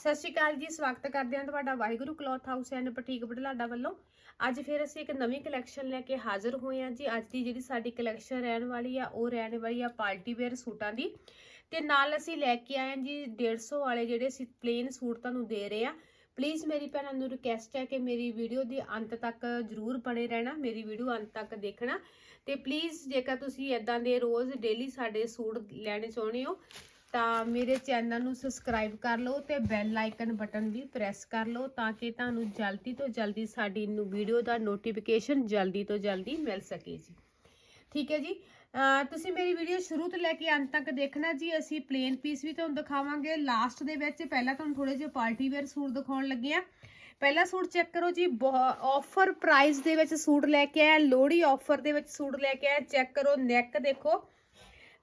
ਸਤਿ ਸ਼੍ਰੀ ਅਕਾਲ ਜੀ, ਸਵਾਗਤ ਕਰਦੇ ਹਾਂ ਤੁਹਾਡਾ Waheguru cloth house and boutique Budhlada ਵੱਲੋਂ। ਅੱਜ ਫਿਰ ਅਸੀਂ ਇੱਕ ਨਵੀਂ ਕਲੈਕਸ਼ਨ ਲੈ ਕੇ ਹਾਜ਼ਰ ਹੋਏ ਹਾਂ ਜੀ। ਅੱਜ ਦੀ ਜਿਹੜੀ ਸਾਡੀ ਕਲੈਕਸ਼ਨ ਰਹਿਣ ਵਾਲੀ ਆ, ਉਹ ਰਹਿਣ ਵਾਲੀ ਆ ਪਾਰਟੀ ਵੇਅਰ ਸੂਟਾਂ ਦੀ। ਤੇ ਨਾਲ ਅਸੀਂ ਲੈ ਕੇ ਆਏ ਹਾਂ ਜੀ 150 ਵਾਲੇ ਜਿਹੜੇ ਅਸੀਂ ਪਲੇਨ ਸੂਟ ਤੁਹਾਨੂੰ ਦੇ ਰਹੇ ਆ ਪਲੀਜ਼ ਮੇਰੀ ਭੈਣਾਂ ਨੂੰ ਰਿਕਵੈਸਟ ਹੈ ਕਿ ਮੇਰੀ ਵੀਡੀਓ ਦੇ ਅੰਤ ਤੱਕ ਜਰੂਰ ਬਣੇ ਰਹਿਣਾ, ਮੇਰੀ ਵੀਡੀਓ ਅੰਤ ਤੱਕ ਦੇਖਣਾ। ਤੇ ਪਲੀਜ਼ ਜੇਕਰ ਤੁਸੀਂ ਇਦਾਂ ਦੇ ਰੋਜ਼ ਡੇਲੀ ਸਾਡੇ ਸੂਟ ਲੈਣੇ ਚਾਹੁੰਦੇ ਹੋ ਤਾਂ ਮੇਰੇ ਚੈਨਲ ਨੂੰ ਸਬਸਕ੍ਰਾਈਬ ਕਰ ਲਓ ਤੇ ਬੈਲ ਆਈਕਨ ਬਟਨ ਵੀ ਪ੍ਰੈਸ ਕਰ ਲਓ ਤਾਂ ਕਿ ਤੁਹਾਨੂੰ ਜਲਦੀ ਤੋਂ ਜਲਦੀ ਸਾਡੀ ਵੀਡੀਓ ਦਾ ਨੋਟੀਫਿਕੇਸ਼ਨ ਜਲਦੀ ਤੋਂ ਜਲਦੀ ਮਿਲ ਸਕੇ ਜੀ। ਠੀਕ ਹੈ ਜੀ? ਤੁਸੀਂ ਮੇਰੀ ਵੀਡੀਓ ਸ਼ੁਰੂ ਤੋਂ ਲੈ ਕੇ ਅੰਤ ਤੱਕ ਦੇਖਣਾ ਜੀ। ਅਸੀਂ ਪਲੇਨ ਪੀਸ ਵੀ ਤੁਹਾਨੂੰ ਦਿਖਾਵਾਂਗੇ। ਲਾਸਟ ਦੇ ਵਿੱਚ ਪਹਿਲਾਂ ਤੁਹਾਨੂੰ ਥੋੜੇ ਜਿਹੇ ਪਾਰਟੀ ਵੇਅਰ ਸੂਟ ਦਿਖਾਉਣ ਲੱਗੇ ਆ ਪਹਿਲਾ ਸੂਟ ਚੈੱਕ ਕਰੋ ਜੀ। ਆਫਰ ਪ੍ਰਾਈਸ ਦੇ ਵਿੱਚ ਸੂਟ ਲੈ ਕੇ ਆਇਆ। ਲੋਹੜੀ ਆਫਰ ਦੇ ਵਿੱਚ ਸੂਟ ਲੈ ਕੇ ਆਇਆ। ਚੈੱਕ ਕਰੋ ਨੈਕ ਦੇਖੋ।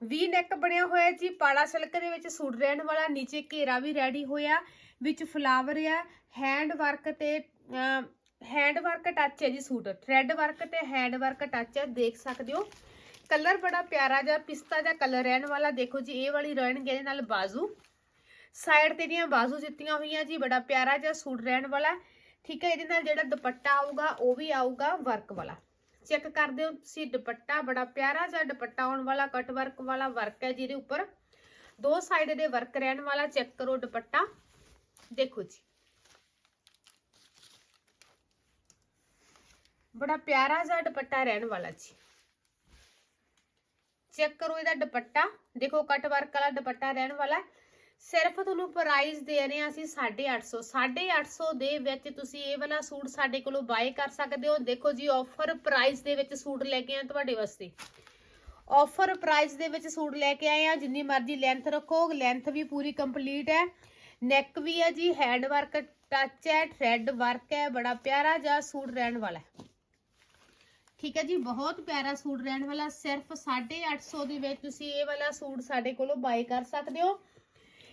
ਵੀ ਨੈਕ ਬਣਿਆ ਹੋਇਆ ਜੀ। ਪਾੜਾ ਸਿਲਕ ਦੇ ਵਿੱਚ ਸੂਟ ਰਹਿਣ ਵਾਲਾ, ਨੀਚੇ ਘੇਰਾ ਵੀ ਰੈਡੀ ਹੋਇਆ, ਵਿੱਚ ਫਲਾਵਰ ਆ ਹੈਂਡ ਵਰਕ ਤੇ ਹੈਂਡ ਵਰਕ ਟੱਚ ਹੈ ਜੀ ਸੂਟ। ਥ੍ਰੈਡ ਵਰਕ ਤੇ ਹੈਂਡ ਵਰਕ ਟੱਚ ਹੈ, ਦੇਖ ਸਕਦੇ ਹੋ। ਕਲਰ ਬੜਾ ਪਿਆਰਾ ਜਿਹਾ, ਪਿਸਤਾ ਜਿਹਾ ਕਲਰ ਰਹਿਣ ਵਾਲਾ। ਦੇਖੋ ਜੀ, ਇਹ ਵਾਲੀ ਰਹਿਣਗੇ ਇਹਦੇ ਨਾਲ ਬਾਜ਼ੂ। ਸਾਈਡ ਤੇ ਦੀਆਂ ਬਾਜ਼ੂ ਦਿੱਤੀਆਂ ਹੋਈਆਂ ਜੀ, ਬੜਾ ਪਿਆਰਾ ਜਿਹਾ ਸੂਟ ਰਹਿਣ ਵਾਲਾ। ਠੀਕ ਹੈ, ਇਹਦੇ ਨਾਲ ਜਿਹੜਾ ਦੁਪੱਟਾ ਆਊਗਾ, ਉਹ ਵੀ ਆਊਗਾ ਵਰਕ ਵਾਲਾ। ਚੈੱਕ ਕਰਦੇ ਹੋ, ਤੁਸੀਂ ਦੁਪੱਟਾ ਬੜਾ ਪਿਆਰਾ ਜਿਹਾ ਦੁਪੱਟਾ ਆਉਣ ਵਾਲਾ ਕਟ ਵਰਕ ਵਾਲਾ ਵਰਕ ਹੈ ਜਿਹਦੇ ਉੱਪਰ ਦੋ ਸਾਈਡ ਦੇ ਵਰਕ ਰਹਿਣ ਵਾਲਾ, ਚੈੱਕ ਕਰੋ ਦੁਪੱਟਾ। ਦੇਖੋ ਜੀ। ਬੜਾ ਪਿਆਰਾ ਜਿਹਾ ਦੁਪੱਟਾ ਰਹਿਣ ਵਾਲਾ ਜੀ। ਚੈੱਕ ਕਰੋ ਇਹਦਾ ਦੁਪੱਟਾ। ਦੇਖੋ ਕਟ ਵਰਕ ਵਾਲਾ ਦੁਪੱਟਾ ਰਹਿਣ ਵਾਲਾ। ਸਿਰਫ ਤੁਹਾਨੂੰ ਪ੍ਰਾਈਸ ਦੇ ਰਹੇ ਹਾਂ ਅਸੀਂ 850 850 ਦੇ ਵਿੱਚ ਤੁਸੀਂ ਇਹ ਵਾਲਾ ਸੂਟ ਸਾਡੇ ਕੋਲੋਂ ਬਾਏ ਕਰ ਸਕਦੇ ਹੋ। ਦੇਖੋ ਜੀ ਆਫਰ ਪ੍ਰਾਈਸ ਦੇ ਵਿੱਚ ਸੂਟ ਲੈ ਕੇ ਆਏ ਤੁਹਾਡੇ ਵਾਸਤੇ। ਆਫਰ ਪ੍ਰਾਈਸ ਦੇ ਵਿੱਚ ਸੂਟ ਲੈ ਕੇ ਆਏ ਆ ਜਿੰਨੀ ਮਰਜ਼ੀ ਲੈਂਥ ਰੱਖੋ ਲੈਂਥ ਵੀ ਪੂਰੀ ਕੰਪਲੀਟ ਹੈ। ਨੈਕ ਵੀ ਹੈ ਜੀ ਹੈਂਡ ਵਰਕ ਟੱਚ ਹੈ ਥ੍ਰੈਡ ਵਰਕ ਹੈ, ਬੜਾ ਪਿਆਰਾ ਜਿਹਾ ਸੂਟ ਰਹਿਣ ਵਾਲਾ ਹੈ। ਠੀਕ ਹੈ ਜੀ, ਬਹੁਤ ਪਿਆਰਾ ਸੂਟ ਰਹਿਣ ਵਾਲਾ। ਸਿਰਫ 850 ਦੇ ਵਿੱਚ ਤੁਸੀਂ ਇਹ ਵਾਲਾ ਸੂਟ ਸਾਡੇ ਕੋਲੋਂ ਬਾਏ ਕਰ ਸਕਦੇ ਹੋ।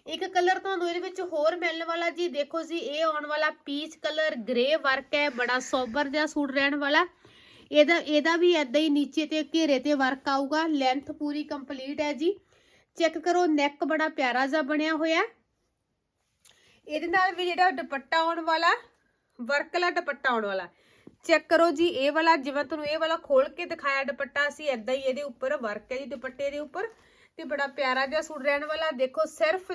ਇੱਕ ਕਲਰ ਤੁਹਾਨੂੰ ਇਹਦੇ ਵਿੱਚ ਹੋਰ ਮਿਲਣ ਵਾਲਾ ਜੀ, ਦੇਖੋ ਜੀ, ਇਹ ਆਉਣ ਵਾਲਾ ਪੀਚ ਕਲਰ ਗ੍ਰੇ ਵਰਕ ਹੈ, ਬੜਾ ਸੋਬਰ ਜਿਹਾ ਸੂਟ ਰਹਿਣ ਵਾਲਾ। ਇਹਦਾ ਇਹਦਾ ਵੀ ਐਦਾਂ ਹੀ ਨੀਚੇ ਤੇ ਘੇਰੇ ਤੇ ਵਰਕ ਆਊਗਾ ਲੈਂਥ ਪੂਰੀ ਕੰਪਲੀਟ ਹੈ ਜੀ। ਚੈੱਕ ਕਰੋ ਨੈਕ ਬੜਾ ਪਿਆਰਾ ਜਿਹਾ ਬਣਿਆ ਹੋਇਆ ਇਹਦੇ ਨਾਲ ਵੀ ਜਿਹੜਾ ਦੁਪੱਟਾ ਆਉਣ ਵਾਲਾ ਵਰਕ ਵਾਲਾ ਦੁਪੱਟਾ ਆਉਣ ਵਾਲਾ। ਚੈੱਕ ਕਰੋ ਜੀ, ਇਹ ਵਾਲਾ, ਜਿਵੇਂ ਤੁਹਾਨੂੰ ਇਹ ਵਾਲਾ ਖੋਲ ਕੇ ਦਿਖਾਇਆ ਦੁਪੱਟਾ ਸੀ ਐਦਾਂ ਹੀ ਇਹਦੇ ਉੱਪਰ ਵਰਕ ਹੈ ਜੀ, ਦੁਪੱਟੇ ਦੇ ਉੱਪਰ। ਤੇ ਬੜਾ ਪਿਆਰਾ ਜਿਹਾ ਸੂਟ ਰਹਿਣ ਵਾਲਾ। ਦੇਖੋ, ਸਿਰਫ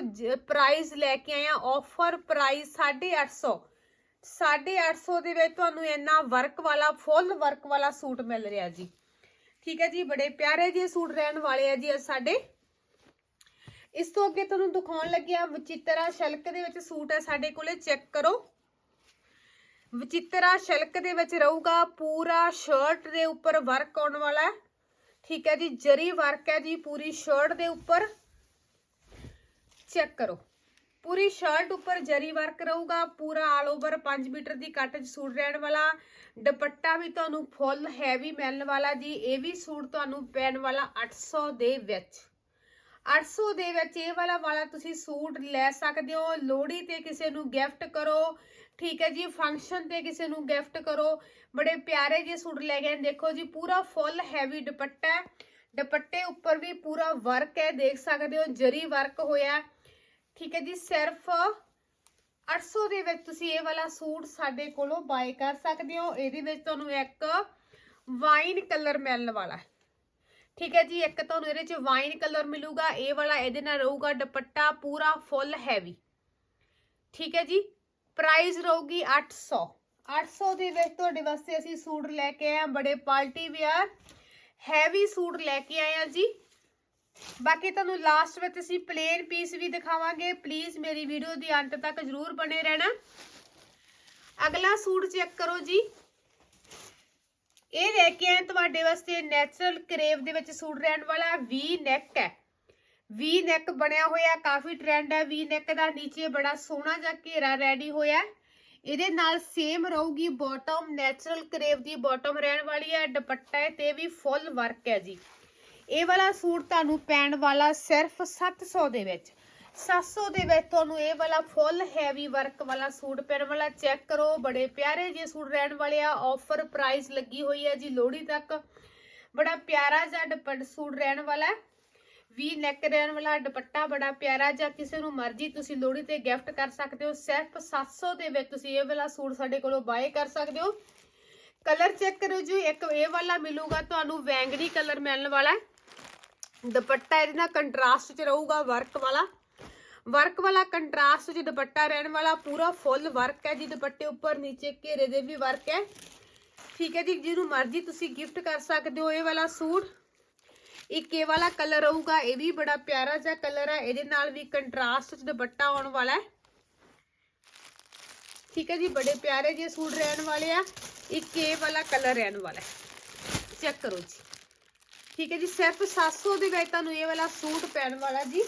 ਪ੍ਰਾਈਸ ਲੈ ਕੇ ਆਏ ਆਫਰ ਪ੍ਰਾਈਸ 850 850 ਦੇ ਵਿੱਚ ਤੁਹਾਨੂੰ ਇੰਨਾ ਵਰਕ ਵਾਲਾ ਫੁੱਲ ਵਰਕ ਵਾਲਾ ਸੂਟ ਮਿਲ ਰਿਹਾ ਜੀ। ਠੀਕ ਹੈ ਜੀ, ਬੜੇ ਪਿਆਰੇ ਜਿਹੇ ਸੂਟ ਰਹਿਣ ਵਾਲੇ ਆ ਜੀ ਸਾਡੇ। ਇਸ ਤੋਂ ਅੱਗੇ ਤੁਹਾਨੂੰ ਦਿਖਾਉਣ ਲੱਗਿਆ ਵਿਚਿਤਰਾ ਸ਼ਲਕ ਦੇ ਵਿੱਚ ਸੂਟ ਹੈ ਸਾਡੇ ਕੋਲੇ ਚੈੱਕ ਕਰੋ। ਵਿਚਿਤਰਾ ਸ਼ਲਕ ਦੇ ਵਿੱਚ ਰਹੂਗਾ, ਪੂਰਾ ਸ਼ਰਟ ਦੇ ਉੱਪਰ ਵਰਕ ਆਉਣ ਵਾਲਾ ਹੈ। ਠੀਕ ਹੈ ਜੀ, ਜਰੀ ਵਰਕ ਹੈ ਜੀ ਪੂਰੀ ਸ਼ਰਟ ਦੇ ਉੱਪਰ। ਚੈੱਕ ਕਰੋ। ਪੂਰੀ ਸ਼ਰਟ ਉੱਪਰ ਜਰੀ ਵਰਕ ਰਹੂਗਾ, ਪੂਰਾ ਆਲ ਓਵਰ 5 ਮੀਟਰ ਦੀ ਕੱਟ ਸੂਟ ਰਹਿਣ ਵਾਲਾ। ਦੁਪੱਟਾ ਵੀ ਤੁਹਾਨੂੰ ਫੁੱਲ ਹੈਵੀ ਮਿਲਣ ਵਾਲਾ ਜੀ, ਇਹ ਵੀ ਸੂਟ ਤੁਹਾਨੂੰ ਪੈਣ ਵਾਲਾ 800 ਦੇ ਵਿੱਚ। 800 ਦੇ ਵਿੱਚ ਇਹ ਵਾਲਾ ਵਾਲਾ ਤੁਸੀਂ ਸੂਟ ਲੈ ਸਕਦੇ ਹੋ। ਲੋਹੜੀ ਤੇ ਕਿਸੇ ਨੂੰ ਗਿਫਟ ਕਰੋ ਠੀਕ ਹੈ ਜੀ ਫੰਕਸ਼ਨ ਤੇ ਕਿਸੇ ਨੂੰ ਗਿਫਟ ਕਰੋ, ਬੜੇ ਪਿਆਰੇ ਜਿਹੇ ਸੂਟ ਲੈ ਗਏ ਦੇਖੋ ਜੀ, ਪੂਰਾ ਫੁੱਲ ਹੈਵੀ ਦੁਪੱਟਾ ਹੈ। ਦੁਪੱਟੇ ਉੱਪਰ ਵੀ ਪੂਰਾ ਵਰਕ ਹੈ, ਦੇਖ ਸਕਦੇ ਹੋ, ਜਰੀ ਵਰਕ ਹੋਇਆ ਠੀਕ ਹੈ ਜੀ, ਸਿਰਫ 800 ਦੇ ਵਿੱਚ ਤੁਸੀਂ ਇਹ ਵਾਲਾ ਸੂਟ ਸਾਡੇ ਕੋਲੋਂ ਬਾਏ ਕਰ ਸਕਦੇ ਹੋ। ਇਹਦੇ ਵਿੱਚ ਤੁਹਾਨੂੰ ਇੱਕ ਵਾਈਨ ਕਲਰ ਮਿਲਣ ਵਾਲਾ ਹੈ। ਠੀਕ ਹੈ ਜੀ, ਇੱਕ ਤੁਹਾਨੂੰ ਇਹਦੇ ਚ ਵਾਈਨ ਕਲਰ ਮਿਲੂਗਾ। ਇਹ ਵਾਲਾ ਇਹਦੇ ਨਾਲ ਰਹੂਗਾ ਦੁਪੱਟਾ ਪੂਰਾ ਫੁੱਲ ਹੈਵੀ ਠੀਕ ਹੈ ਜੀ ਪ੍ਰਾਈਸ ਰਹੂਗੀ 800 800 ਦੇ ਵਿੱਚ ਤੁਹਾਡੇ ਵਾਸਤੇ ਅਸੀਂ ਸੂਟ ਲੈ ਕੇ ਆਏ ਆ ਬੜੇ ਪਾਰਟੀ ਵੇਅਰ ਹੈਵੀ ਸੂਟ ਲੈ ਕੇ ਆਏ ਆ ਜੀ। ਬਾਕੀ ਤੁਹਾਨੂੰ ਲਾਸਟ ਵਿੱਚ ਅਸੀਂ ਪਲੇਨ ਪੀਸ ਵੀ ਦਿਖਾਵਾਂਗੇ। ਪਲੀਜ਼ ਮੇਰੀ ਵੀਡੀਓ ਦੀ ਅੰਤ ਤੱਕ ਜਰੂਰ ਬਣੇ ਰਹਿਣਾ। ਅਗਲਾ ਸੂਟ ਚੈੱਕ ਕਰੋ ਜੀ। ਇਹ ਲੈ ਕੇ ਆਏ ਤੁਹਾਡੇ ਵਾਸਤੇ ਨੈਚੁਰਲ ਕਰੇਵ ਦੇ ਵਿੱਚ ਸੂਟ ਰਹਿਣ ਵਾਲਾ ਵੀ ਨੈਕ ਹੈ। ਵੀ ਨੈਕ ਬਣਿਆ ਹੋਇਆ ਕਾਫੀ ਟ੍ਰੈਂਡ ਹੈ। ਵੀ ਨੈਕ ਦਾ ਨੀਚੇ ਬੜਾ ਸੋਹਣਾ ਜਿਹਾ ਘੇਰਾ ਰੈਡੀ ਹੋਇਆ ਇਹਦੇ ਨਾਲ ਸੇਮ ਰਹੂਗੀ ਬਾਟਮ ਨੈਚੁਰਲ ਕਰੇਵ ਦੀ ਬਾਟਮ ਰਹਿਣ ਵਾਲੀ ਹੈ। ਦੁਪੱਟਾ ਤੇ ਵੀ ਫੁੱਲ ਵਰਕ ਹੈ ਜੀ। ਇਹ ਵਾਲਾ ਸੂਟ ਤੁਹਾਨੂੰ ਪੈਣ ਵਾਲਾ ਸਿਰਫ 700 ਦੇ ਵਿੱਚ। 700 ਦੇ ਵਿੱਚ ਤੁਹਾਨੂੰ ਇਹ ਵਾਲਾ ਫੁੱਲ ਹੈਵੀ ਵਰਕ ਵਾਲਾ ਸੂਟ ਪੈਣ ਵਾਲਾ ਚੈੱਕ ਕਰੋ, ਬੜੇ ਪਿਆਰੇ ਜਿਹੇ ਸੂਟ ਰਹਿਣ ਵਾਲੇ ਆ। ਆਫਰ ਪ੍ਰਾਈਸ ਲੱਗੀ ਹੋਈ ਹੈ ਜੀ ਲੋਹੜੀ ਤੱਕ। ਬੜਾ ਪਿਆਰਾ ਜਿਹਾ ਦੁਪੱਟ ਸੂਟ ਰਹਿਣ ਵਾਲਾ ਹੈ। ਵੀ ਨੈਕ ਰਹਿਣ ਵਾਲਾ ਦੁਪੱਟਾ ਬੜਾ ਪਿਆਰਾ ਜਾਂ ਕਿਸੇ ਨੂੰ ਮਰਜ਼ੀ ਤੁਸੀਂ ਲੋਹੜੀ ਤੇ ਗਿਫਟ ਕਰ ਸਕਦੇ ਹੋ। ਸਿਰਫ 700 ਦੇ ਵਿੱਚ ਤੁਸੀਂ ਇਹ ਵਾਲਾ ਸੂਟ ਸਾਡੇ ਕੋਲੋਂ ਬਾਏ ਕਰ ਸਕਦੇ ਹੋ। ਕਲਰ ਚੈੱਕ ਕਰੋ ਜੀ, ਇੱਕ ਇਹ ਵਾਲਾ ਮਿਲੂਗਾ ਤੁਹਾਨੂੰ ਵੈਂਗਣੀ ਕਲਰ ਮਿਲਣ ਵਾਲਾ। ਦੁਪੱਟਾ ਇਹਦੇ ਨਾਲ ਕੰਟਰਾਸਟ ਚ ਰਹੂਗਾ ਵਰਕ ਵਾਲਾ। ਵਰਕ ਵਾਲਾ ਕੰਟਰਾਸਟ ਚ ਦੁਪੱਟਾ ਰਹਿਣ ਵਾਲਾ, ਪੂਰਾ ਫੁੱਲ ਵਰਕ ਹੈ ਜੀ, ਦੁਪੱਟੇ ਉੱਪਰ ਨੀਚੇ ਘੇਰੇ ਦੇ ਵੀ ਵਰਕ ਹੈ। ਠੀਕ ਹੈ ਜੀ, ਜਿਹਨੂੰ ਮਰਜ਼ੀ ਤੁਸੀਂ ਗਿਫਟ ਕਰ ਸਕਦੇ ਹੋ ਇਹ ਵਾਲਾ ਸੂਟ। ਇੱਕ ਇਹ ਵਾਲਾ ਕਲਰ ਰਹੂਗਾ ਇਹ ਵੀ ਬੜਾ ਪਿਆਰਾ ਜਿਹਾ ਕਲਰ ਹੈ ਇਹਦੇ ਨਾਲ ਵੀ ਕੰਟਰਾਸਟ ਚ ਦੁਪੱਟਾ ਆਉਣ ਵਾਲਾ ਹੈ। ਠੀਕ ਹੈ ਜੀ, ਬੜੇ ਪਿਆਰੇ ਜਿਹੇ ਸੂਟ ਰਹਿਣ ਵਾਲੇ ਆ। ਇੱਕ ਇਹ ਵਾਲਾ ਕਲਰ ਰਹਿਣ ਵਾਲਾ ਚੈੱਕ ਕਰੋ ਜੀ। ਠੀਕ ਹੈ ਜੀ, ਸਿਰਫ 700 ਦੇ ਵਿੱਚ ਤੁਹਾਨੂੰ ਇਹ ਵਾਲਾ ਸੂਟ ਪੈਣ ਵਾਲਾ ਜੀ।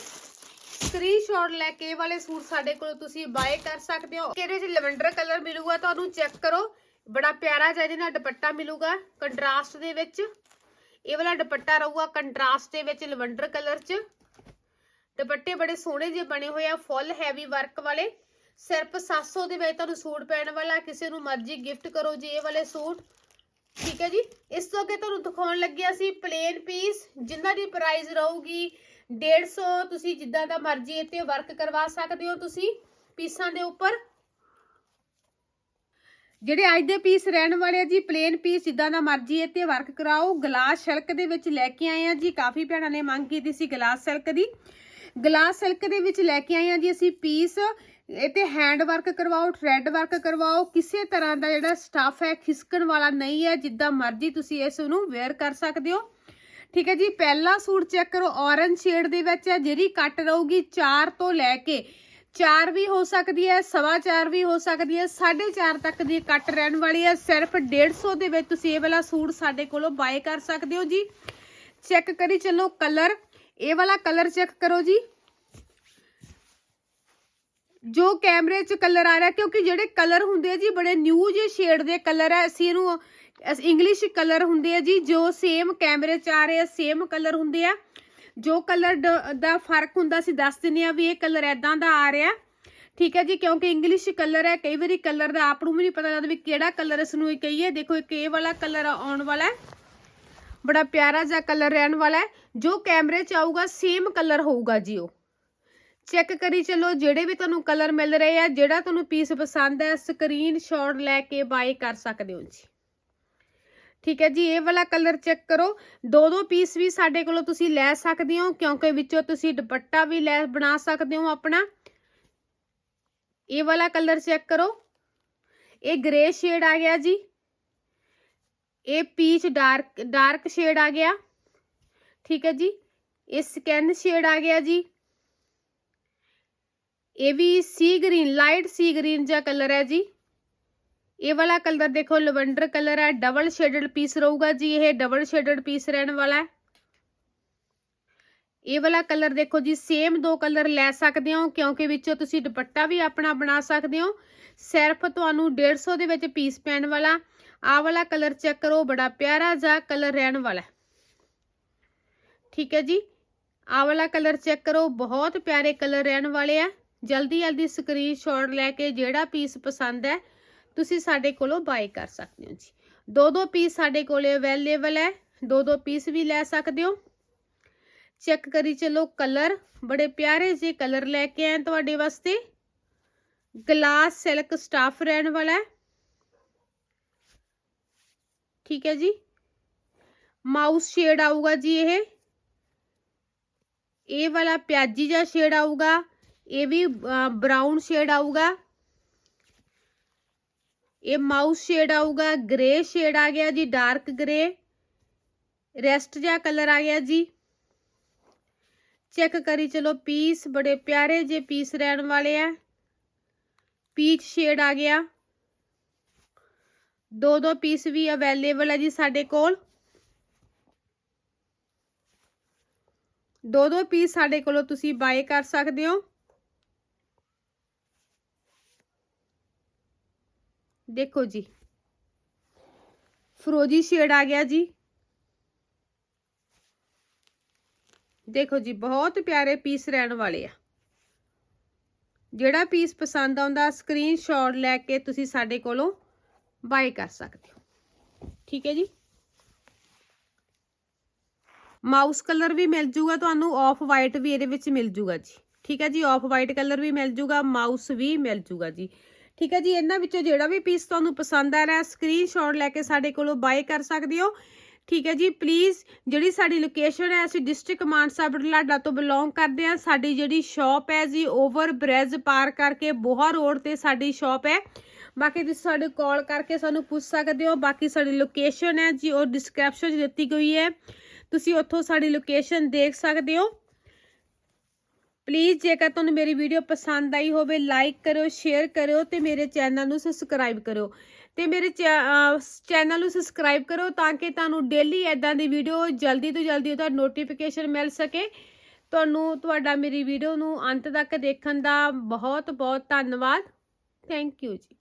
ਸਕਰੀਨਸ਼ਾਟ ਲੈ ਕੇ ਇਹ ਵਾਲੇ ਸੂਟ ਸਾਡੇ ਕੋਲ ਤੁਸੀਂ ਬਾਏ ਕਰ ਸਕਦੇ ਹੋ। ਕਿਹੜੇ ਚ ਲਵੈਂਡਰ ਕਲਰ ਮਿਲੂਗਾ, ਤੁਹਾਨੂੰ ਚੈੱਕ ਕਰੋ। ਬੜਾ ਪਿਆਰਾ ਜਿਹਾ ਇਹਦੇ ਨਾਲ ਦੁਪੱਟਾ ਮਿਲੂਗਾ ਕੰਟਰਾਸਟ ਦੇ ਵਿੱਚ। ਇਹ ਵਾਲਾ ਦੁਪੱਟਾ ਰਹੂਗਾ ਕੰਟਰਾਸਟ ਦੇ ਵਿੱਚ ਲਵੈਂਡਰ ਕਲਰ ਚ। ਦੁਪੱਟੇ ਬੜੇ ਸੋਹਣੇ ਜਿਹੇ ਬਣੇ ਹੋਏ ਆ, ਫੁੱਲ ਹੈਵੀ ਵਰਕ ਵਾਲੇ। ਸਿਰਫ 700 ਦੇ ਵਿੱਚ ਤੁਹਾਨੂੰ ਸੂਟ ਪੈਣ ਵਾਲਾ, ਕਿਸੇ ਨੂੰ ਮਰਜ਼ੀ ਗਿਫਟ ਕਰੋ ਜੀ ਇਹ ਵਾਲੇ ਸੂਟ। ਠੀਕ ਹੈ ਜੀ? ਇਸ ਤੋਂ ਅੱਗੇ ਤੁਹਾਨੂੰ ਦਿਖਾਉਣ ਲੱਗਿਆ ਸੀ ਪਲੇਨ ਪੀਸ ਜਿਨ੍ਹਾਂ ਦੀ ਪ੍ਰਾਈਸ ਰਹੂਗੀ 150 ਤੁਸੀਂ ਜਿੱਦਾਂ ਦਾ ਮਰਜ਼ੀ ਇੱਥੇ ਵਰਕ ਕਰਵਾ ਸਕਦੇ ਹੋ ਤੁਸੀਂ ਪੀਸਾਂ ਦੇ ਉੱਪਰ। ਜਿਹੜੇ ਅੱਜ ਦੇ ਪੀਸ ਰਹਿਣ ਵਾਲੇ ਆ ਜੀ ਪਲੇਨ ਪੀਸ ਜਿੱਦਾਂ ਦਾ ਮਰਜ਼ੀ ਇਹ ਤੇ ਵਰਕ ਕਰਾਓ। ਗਲਾਸ ਸਿਲਕ ਦੇ ਵਿੱਚ ਲੈ ਕੇ ਆਏ ਆ ਜੀ। ਕਾਫੀ ਭੈਣਾਂ ਨੇ ਮੰਗ ਕੀਤੀ ਸੀ ਗਲਾਸ ਸਿਲਕ ਦੀ। ਗਲਾਸ ਸਿਲਕ ਦੇ ਵਿੱਚ ਲੈ ਕੇ ਆਏ ਆ ਜੀ ਅਸੀਂ ਪੀਸ ਇਹ ਤੇ ਹੈਂਡ ਵਰਕ ਕਰਵਾਓ ਥ੍ਰੈਡ ਵਰਕ ਕਰਵਾਓ। ਕਿਸੇ ਤਰ੍ਹਾਂ ਦਾ ਜਿਹੜਾ ਸਟਫ ਹੈ, ਖਿਸਕਣ ਵਾਲਾ ਨਹੀਂ ਹੈ, ਜਿੱਦਾਂ ਮਰਜ਼ੀ ਤੁਸੀਂ ਇਸ ਨੂੰ ਵੇਅਰ ਕਰ ਸਕਦੇ ਹੋ। ਠੀਕ ਹੈ ਜੀ, ਪਹਿਲਾ ਸੂਟ ਚੈੱਕ ਕਰੋ ਔਰੰਜ ਸ਼ੇਡ ਦੇ ਵਿੱਚ ਹੈ, ਜਿਹੜੀ ਕੱਟ ਰਹੂਗੀ 4 ਤੋਂ ਲੈ ਕੇ। 4 ਵੀ ਹੋ ਸਕਦੀ ਹੈ, ਸਵਾ 4 ਵੀ ਹੋ ਸਕਦੀ ਹੈ 4.5 ਤੱਕ ਦੀ ਕੱਟ ਰਹਿਣ ਵਾਲੀ ਹੈ। ਸਿਰਫ 150 ਦੇ ਵਿੱਚ ਤੁਸੀਂ ਇਹ ਵਾਲਾ ਸੂਟ ਸਾਡੇ ਕੋਲੋਂ ਬਾਏ ਕਰ ਸਕਦੇ ਹੋ ਜੀ। ਚੈੱਕ ਕਰੀ ਚੱਲੋ ਕਲਰ ਇਹ ਵਾਲਾ ਕਲਰ ਚੈੱਕ ਕਰੋ ਜੀ। ਜੋ ਕੈਮਰੇ 'ਚ ਕਲਰ ਆ ਰਿਹਾ, ਕਿਉਂਕਿ ਜਿਹੜੇ ਕਲਰ ਹੁੰਦੇ ਆ ਜੀ, ਬੜੇ ਨਿਊ ਜੇ ਸ਼ੇਡ ਦੇ ਕਲਰ ਹੈ ਅਸੀਂ ਇਹਨੂੰ ਇੰਗਲਿਸ਼ ਕਲਰ ਹੁੰਦੇ ਆ ਜੀ, ਜੋ ਸੇਮ ਕੈਮਰੇ 'ਚ ਆ ਰਹੇ ਆ ਸੇਮ ਕਲਰ ਹੁੰਦੇ ਆ। ਜੋ ਕਲਰ ਦਾ ਫ਼ਰਕ ਹੁੰਦਾ ਸੀ ਦੱਸ ਦਿੰਨੇ ਆ ਵੀ ਇਹ ਕਲਰ ਐਦਾਂ ਦਾ ਆ ਰਿਹਾ। ਠੀਕ ਹੈ ਜੀ, ਕਿਉਂਕਿ ਇੰਗਲਿਸ਼ ਕਲਰ ਹੈ, ਕਈ ਵਾਰੀ ਕਲਰ ਦਾ ਆਪ ਨੂੰ ਵੀ ਨਹੀਂ ਪਤਾ ਲੱਗਦਾ ਵੀ ਕਿਹੜਾ ਕਲਰ ਇਸ ਨੂੰ ਕਹੀਏ। ਦੇਖੋ, ਇੱਕ ਇਹ ਵਾਲਾ ਕਲਰ ਆਉਣ ਵਾਲਾ ਹੈ। ਬੜਾ ਪਿਆਰਾ ਜਿਹਾ ਕਲਰ ਰਹਿਣ ਵਾਲਾ ਹੈ। ਜੋ ਕੈਮਰੇ 'ਚ ਆਊਗਾ ਸੇਮ ਕਲਰ ਹੋਊਗਾ ਜੀ ਉਹ। ਚੈੱਕ ਕਰੀ ਚਲੋ, ਜਿਹੜੇ ਵੀ ਤੁਹਾਨੂੰ ਕਲਰ ਮਿਲ ਰਹੇ ਆ, ਜਿਹੜਾ ਤੁਹਾਨੂੰ ਪੀਸ ਪਸੰਦ ਹੈ ਸਕਰੀਨਸ਼ਾਟ ਲੈ ਕੇ ਬਾਏ ਕਰ ਸਕਦੇ ਹੋ ਜੀ। ਠੀਕ ਹੈ ਜੀ, ਇਹ ਵਾਲਾ ਕਲਰ ਚੈੱਕ ਕਰੋ। ਦੋ ਦੋ ਪੀਸ ਵੀ ਸਾਡੇ ਕੋਲੋਂ ਤੁਸੀਂ ਲੈ ਸਕਦੇ ਹੋ, ਕਿਉਂਕਿ ਵਿੱਚੋਂ ਤੁਸੀਂ ਦੁਪੱਟਾ ਵੀ ਲੈ, ਬਣਾ ਸਕਦੇ ਹੋ ਆਪਣਾ। ਇਹ ਵਾਲਾ ਕਲਰ ਚੈੱਕ ਕਰੋ। ਇਹ ਗ੍ਰੇ ਸ਼ੇਡ ਆ ਗਿਆ ਜੀ। ਇਹ ਪੀਚ ਡਾਰਕ ਡਾਰਕ ਸ਼ੇਡ ਆ ਗਿਆ। ਠੀਕ ਹੈ ਜੀ। ਇਹ ਸਕੈਨ ਸ਼ੇਡ ਆ ਗਿਆ ਜੀ। ਇਹ ਵੀ ਸੀ ਗ੍ਰੀਨ ਲਾਈਟ ਸੀ ਗ੍ਰੀਨ ਜਿਹਾ ਕਲਰ ਹੈ ਜੀ। ਇਹ ਵਾਲਾ ਕਲਰ ਦੇਖੋ, ਲਵੈਂਡਰ ਕਲਰ ਹੈ, ਡਬਲ ਸ਼ੇਡਡ ਪੀਸ ਰਹੂਗਾ ਜੀ, ਇਹ ਡਬਲ ਸ਼ੇਡਡ ਪੀਸ ਰਹਿਣ ਵਾਲਾ ਹੈ। ਇਹ ਵਾਲਾ ਕਲਰ ਦੇਖੋ ਜੀ ਸੇਮ ਦੋ ਕਲਰ ਲੈ ਸਕਦੇ ਹੋ, ਕਿਉਂਕਿ ਵਿੱਚੋਂ ਤੁਸੀਂ ਦੁਪੱਟਾ ਵੀ ਆਪਣਾ ਬਣਾ ਸਕਦੇ ਹੋ। ਸਿਰਫ ਤੁਹਾਨੂੰ 150 ਦੇ ਵਿੱਚ ਪੀਸ ਪੈਣ ਵਾਲਾ। ਆਹ ਵਾਲਾ ਕਲਰ ਚੈੱਕ ਕਰੋ, ਬੜਾ ਪਿਆਰਾ ਜਿਹਾ ਕਲਰ ਰਹਿਣ ਵਾਲਾ ਠੀਕ ਹੈ ਜੀ, ਆਹ ਵਾਲਾ ਕਲਰ ਚੈੱਕ ਕਰੋ, ਬਹੁਤ ਪਿਆਰੇ ਕਲਰ ਰਹਿਣ ਵਾਲੇ ਆ। ਜਲਦੀ ਜਲਦੀ ਸਕਰੀਨਸ਼ਾਟ ਲੈ ਕੇ ਜਿਹੜਾ ਪੀਸ ਪਸੰਦ ਹੈ ਤੁਸੀਂ ਸਾਡੇ ਕੋਲੋਂ ਬਾਏ ਕਰ ਸਕਦੇ ਹੋ ਜੀ ਦੋ ਦੋ ਪੀਸ ਸਾਡੇ ਕੋਲੇ ਅਵੇਲੇਬਲ ਹੈ ਦੋ ਦੋ ਪੀਸ ਵੀ ਲੈ ਸਕਦੇ ਹੋ ਚੈੱਕ ਕਰੀ ਚਲੋ ਕਲਰ ਬੜੇ ਪਿਆਰੇ ਜਿਹੇ ਕਲਰ ਲੈ ਕੇ ਆਏ ਤੁਹਾਡੇ ਵਾਸਤੇ ਗਲਾਸ ਸਿਲਕ ਸਟਾਫ ਰਹਿਣ ਵਾਲਾ ਹੈ ਠੀਕ ਹੈ ਜੀ ਮਾਊਸ ਸ਼ੇਡ ਆਊਗਾ ਜੀ ਇਹ ਇਹ ਵਾਲਾ ਪਿਆਜੀ ਜਿਹਾ ਸ਼ੇਡ ਆਊਗਾ ਇਹ ਵੀ ਬਰਾਊਨ ਸ਼ੇਡ ਆਊਗਾ ਇਹ ਮਾਊਸ ਸ਼ੇਡ ਆਊਗਾ ਗ੍ਰੇ ਸ਼ੇਡ ਆ ਗਿਆ ਜੀ ਡਾਰਕ ਗ੍ਰੇ ਰੈਸਟ ਜਿਹਾ ਕਲਰ ਆ ਗਿਆ ਜੀ। ਚੈੱਕ ਕਰੀ, ਚਲੋ ਪੀਸ ਬੜੇ ਪਿਆਰੇ ਜੇ ਪੀਸ ਰਹਿਣ ਵਾਲੇ ਆ। ਪੀਚ ਸ਼ੇਡ ਆ ਗਿਆ। ਦੋ ਦੋ ਪੀਸ ਵੀ ਅਵੇਲੇਬਲ ਹੈ ਜੀ ਸਾਡੇ ਕੋਲ। ਦੋ ਦੋ ਪੀਸ ਸਾਡੇ ਕੋਲੋਂ ਤੁਸੀਂ ਬਾਏ ਕਰ ਸਕਦੇ ਹੋ। ਦੇਖੋ ਜੀ। ਫਰੋਜੀ ਸ਼ੇਡ ਆ ਗਿਆ ਜੀ। ਦੇਖੋ ਜੀ, ਬਹੁਤ ਪਿਆਰੇ ਪੀਸ ਰਹਿਣ ਵਾਲੇ ਆ। ਜਿਹੜਾ ਪੀਸ ਪਸੰਦ ਆਉਂਦਾ ਸਕਰੀਨਸ਼ਾਟ ਲੈ ਕੇ ਤੁਸੀਂ ਸਾਡੇ ਕੋਲੋਂ ਬਾਏ ਕਰ ਸਕਦੇ ਹੋ। ਠੀਕ ਹੈ ਜੀ? ਮਾਊਸ ਕਲਰ ਵੀ ਮਿਲ ਜੂਗਾ ਤੁਹਾਨੂੰ ਆਫ ਵਾਈਟ ਵੀ ਇਹਦੇ ਵਿੱਚ ਮਿਲ ਜੂਗਾ ਜੀ। ਠੀਕ ਹੈ ਜੀ ਆਫ ਵਾਈਟ ਕਲਰ ਵੀ ਮਿਲ ਜੂਗਾ ਮਾਊਸ ਵੀ ਮਿਲ ਜੂਗਾ ਜੀ। ਠੀਕ ਹੈ ਜੀ, ਇਹਨਾਂ ਵਿੱਚੋਂ ਜਿਹੜਾ ਵੀ ਪੀਸ ਤੁਹਾਨੂੰ ਪਸੰਦ ਆ ਰਿਹਾ ਸਕਰੀਨਸ਼ਾਟ ਲੈ ਕੇ ਸਾਡੇ ਕੋਲੋਂ ਬਾਏ ਕਰ ਸਕਦੇ ਹੋ। ਠੀਕ ਹੈ ਜੀ ਪਲੀਜ਼ ਜਿਹੜੀ ਸਾਡੀ ਲੋਕੇਸ਼ਨ ਹੈ, ਅਸੀਂ ਡਿਸਟ੍ਰਿਕਟ ਮਾਨਸਾ ਬਰਲਾਡਾ ਤੋਂ ਬਿਲੋਂਗ ਕਰਦੇ ਹਾਂ। ਸਾਡੀ ਜਿਹੜੀ ਸ਼ਾਪ ਹੈ ਜੀ ਓਵਰ ਬ੍ਰਿਜ ਪਾਰ ਕਰਕੇ ਬੋਹਾ ਰੋਡ ਤੇ ਸਾਡੀ ਸ਼ਾਪ ਹੈ। ਬਾਕੀ ਤੁਸੀਂ ਸਾਡੇ ਕਾਲ ਕਰਕੇ ਸਾਨੂੰ ਪੁੱਛ ਸਕਦੇ ਹੋ। ਬਾਕੀ ਸਾਡੀ ਲੋਕੇਸ਼ਨ ਹੈ ਜੀ, ਉਹ ਡਿਸਕ੍ਰਿਪਸ਼ਨ 'ਚ ਦਿੱਤੀ ਗਈ ਹੈ। ਤੁਸੀਂ ਉੱਥੋਂ ਸਾਡੀ ਲੋਕੇਸ਼ਨ ਦੇਖ ਸਕਦੇ ਹੋ। ਪਲੀਜ਼ ਜੇਕਰ ਤੁਹਾਨੂੰ ਮੇਰੀ ਵੀਡੀਓ ਪਸੰਦ ਆਈ ਹੋਵੇ ਲਾਈਕ ਕਰਿਓ ਸ਼ੇਅਰ ਕਰਿਓ ਤੇ ਮੇਰੇ ਚੈਨਲ ਨੂੰ ਸਬਸਕ੍ਰਾਈਬ ਕਰਿਓ। ਤੇ ਮੇਰੇ ਚੈਨਲ ਨੂੰ ਸਬਸਕ੍ਰਾਈਬ ਕਰੋ ਤਾਂ ਕਿ ਤੁਹਾਨੂੰ ਡੇਲੀ ਐਦਾਂ ਦੀ ਵੀਡੀਓ ਜਲਦੀ ਤੋਂ ਜਲਦੀ ਉਹਦਾ ਨੋਟੀਫਿਕੇਸ਼ਨ ਮਿਲ ਸਕੇ। ਤੁਹਾਨੂੰ, ਤੁਹਾਡਾ ਮੇਰੀ ਵੀਡੀਓ ਨੂੰ ਅੰਤ ਤੱਕ ਦੇਖਣ ਦਾ ਬਹੁਤ ਬਹੁਤ ਧੰਨਵਾਦ। ਥੈਂਕ ਯੂ ਜੀ।